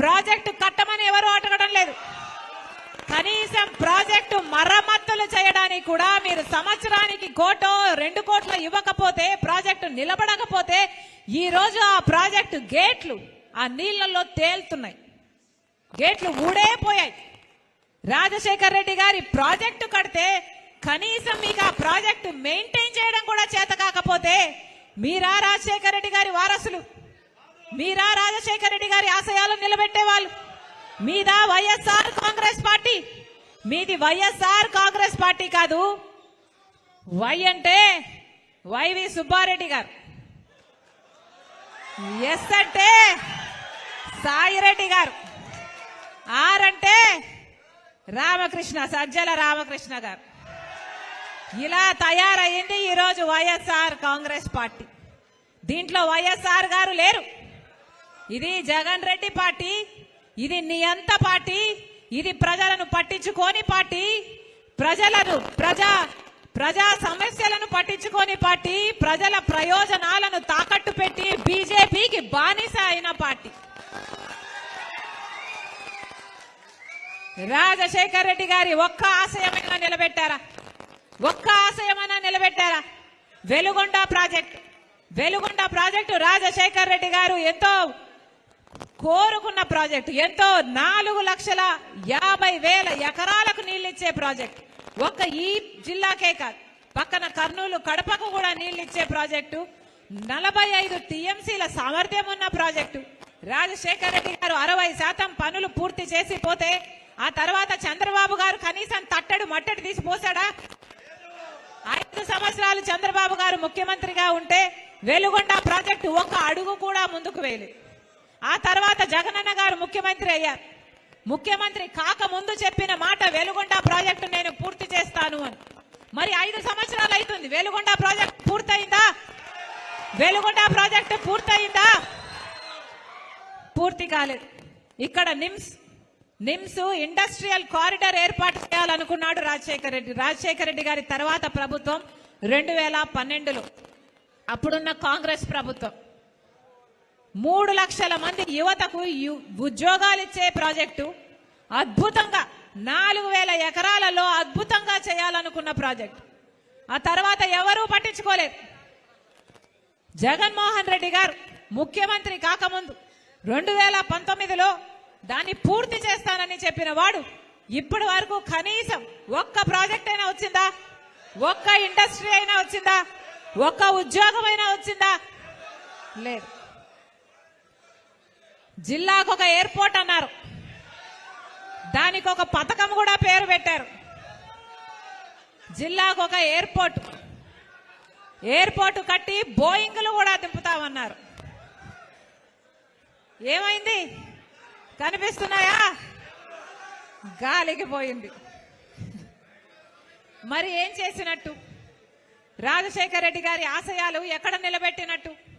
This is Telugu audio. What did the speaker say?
ప్రాజెక్టు కట్టమని ఎవరు అడగడం లేదు. కనీసం ప్రాజెక్టు మరమ్మతులు చేయడానికి కూడా మీరు సంవత్సరానికి కోటో రెండు కోట్లు ఇవ్వకపోతే ప్రాజెక్టు నిలబడకపోతే ఈ రోజు ఆ ప్రాజెక్టు గేట్లు ఆ నీళ్ళలో తేలుతున్నాయి. గేట్లు ఊడే పోయాయి. రాజశేఖర్ రెడ్డి గారి ప్రాజెక్టు కడితే కనీసం మీకు ఆ ప్రాజెక్టు మెయింటైన్ చేయడం కూడా చేత కాకపోతే మీరా రాజశేఖర్ రెడ్డి గారి వారసులు? మీరా రాజశేఖర రెడ్డి గారి ఆశయాలు నిలబెట్టే వాళ్ళు మీదా వైఎస్ఆర్ కాంగ్రెస్ పార్టీ. మీది వైఎస్ఆర్ కాంగ్రెస్ పార్టీ కాదు. వై అంటే వైవి సుబ్బారెడ్డి గారు. ఎస్ అంటే సాయిరెడ్డి గారు. ఆర్ అంటే రామకృష్ణ సజ్జల రామకృష్ణ గారు. ఇలా తయారయ్యింది ఈరోజు వైఎస్ఆర్ కాంగ్రెస్ పార్టీ. దీంట్లో వైఎస్ఆర్ గారు లేరు. ఇది జగన్ రెడ్డి పార్టీ ఇది నియంత పార్టీ ఇది ప్రజలను పట్టించుకోని పార్టీ ప్రజలను ప్రజా ప్రజా సమస్యలను పట్టించుకోని పార్టీ ప్రజల ప్రయోజనాలను తాకట్టు పెట్టి బీజేపీకి బానిస అయిన పార్టీ. రాజశేఖర్ రెడ్డి గారి ఒక్క ఆశయమైనా నిలబెట్టారా? ఒక్క ఆశయమైనా నిలబెట్టారా? వెలుగొండ ప్రాజెక్ట్ వెలుగొండ ప్రాజెక్టు రాజశేఖర్ రెడ్డి గారు ఎంతో కోరుకున్న ప్రాజెక్టు. ఎంతో నాలుగు లక్షల యాభై వేల ఎకరాలకు నీళ్ళిచ్చే ప్రాజెక్టు. ఒక్క ఈ జిల్లాకే కాదు పక్కన కర్నూలు కడపకు కూడా నీళ్ళిచ్చే ప్రాజెక్టు. నలభై ఐదు టీఎంసీల సామర్థ్యం ఉన్న ప్రాజెక్టు. రాజశేఖర రెడ్డి గారు అరవై శాతం పనులు పూర్తి చేసి పోతే ఆ తర్వాత చంద్రబాబు గారు కనీసం తట్టడు మట్టడు తీసి పోసాడా? ఐదు సంవత్సరాలు చంద్రబాబు గారు ముఖ్యమంత్రిగా ఉంటే వెలుగొండ ప్రాజెక్టు ఒక్క అడుగు కూడా ముందుకు వేయలేదు. ఆ తర్వాత జగనన్న గారు ముఖ్యమంత్రి అయ్యారు. ముఖ్యమంత్రి కాక ముందు చెప్పిన మాట వెలుగొండ ప్రాజెక్టు నేను పూర్తి చేస్తాను అని. మరి ఐదు సంవత్సరాలు అవుతుంది వెలుగొండ ప్రాజెక్ట్ పూర్తయిందా? వెలుగొండ ప్రాజెక్టు పూర్తయిందా? పూర్తి కాలేదు. ఇక్కడ నిమ్స్ నిమ్స్ ఇండస్ట్రియల్ కారిడార్ ఏర్పాటు చేయాలనుకున్నాడు రాజశేఖర రెడ్డి. రాజశేఖర రెడ్డి గారి తర్వాత ప్రభుత్వం రెండు వేల పన్నెండులో. అప్పుడున్న కాంగ్రెస్ ప్రభుత్వం. మూడు లక్షల మంది యువతకు ఉద్యోగాలు ఇచ్చే ప్రాజెక్టు అద్భుతంగా నాలుగు వేల ఎకరాలలో అద్భుతంగా చేయాలనుకున్న ప్రాజెక్టు. ఆ తర్వాత ఎవరూ పట్టించుకోలేదు. జగన్మోహన్ రెడ్డి గారు ముఖ్యమంత్రి కాకముందు రెండు వేల పంతొమ్మిదిలో దాన్ని పూర్తి చేస్తానని చెప్పిన వాడు ఇప్పటి వరకు కనీసం ఒక్క ప్రాజెక్ట్ అయినా వచ్చిందా? ఒక్క ఇండస్ట్రీ అయినా వచ్చిందా? ఒక్క ఉద్యోగం అయినా వచ్చిందా? లేదు. జిల్లాకు ఒక ఎయిర్పోర్ట్ అన్నారు. దానికి ఒక పథకం కూడా పేరు పెట్టారు. జిల్లాకు ఒక ఎయిర్పోర్ట్. ఎయిర్పోర్ట్ కట్టి బోయింగ్లు కూడా దింపుతామన్నారు. ఏమైంది? కనిపిస్తున్నాయా? గాలికి పోయింది. మరి ఏం చేసినట్టు? రాజశేఖర రెడ్డి గారి ఆశయాలు ఎక్కడ నిలబెట్టినట్టు?